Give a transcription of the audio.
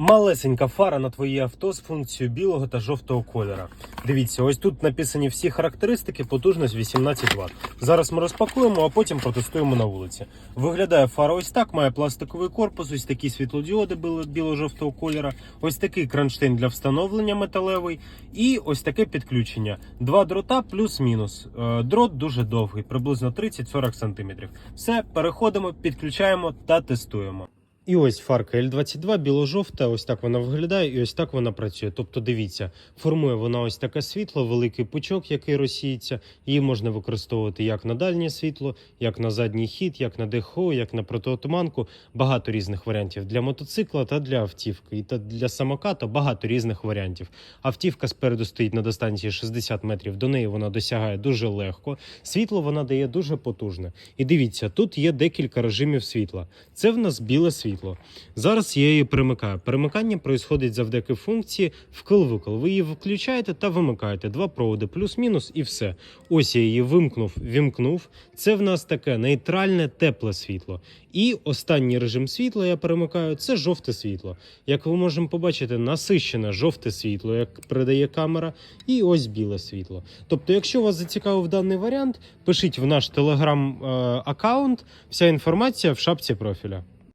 Малесенька фара на твоє авто з функцією білого та жовтого кольора. Дивіться, ось тут написані всі характеристики, потужність 18 Вт. Зараз ми розпакуємо, а потім протестуємо на вулиці. Виглядає фара ось так, має пластиковий корпус, ось такі світлодіоди біло- біло-жовтого кольора, ось такий кронштейн для встановлення металевий і ось таке підключення. Два дрота плюс-мінус. Е, Дрот дуже довгий, приблизно 30-40 см. Все, переходимо, підключаємо та тестуємо. І ось фарка L22 біло-жовта, ось так вона виглядає, і ось так вона працює. Тобто, дивіться, формує вона ось таке світло, великий пучок, який розсіється. Її можна використовувати як на дальнє світло, як на задній хід, як на ДХО, як на протиотуманку. Багато різних варіантів для мотоцикла та для автівки. І та для самоката багато різних варіантів. Автівка спереду стоїть на дистанції 60 метрів. До неї вона досягає дуже легко. Світло вона дає дуже потужне. І дивіться, тут є декілька режимів світла. Це в нас біле світло. Зараз я її перемикаю. Перемикання происходить завдяки функції вкл-викл. Ви її включаєте та вимикаєте. Два проводи плюс-мінус і все. Ось я її вимкнув, вімкнув. Це в нас таке нейтральне тепле світло. І останній режим світла я перемикаю це жовте світло. Як ви можемо побачити, насищене жовте світло, як передає камера, і ось біле світло. Тобто, якщо вас зацікавив даний варіант, пишіть в наш телеграм-аккаунт. Вся інформація в шапці профіля.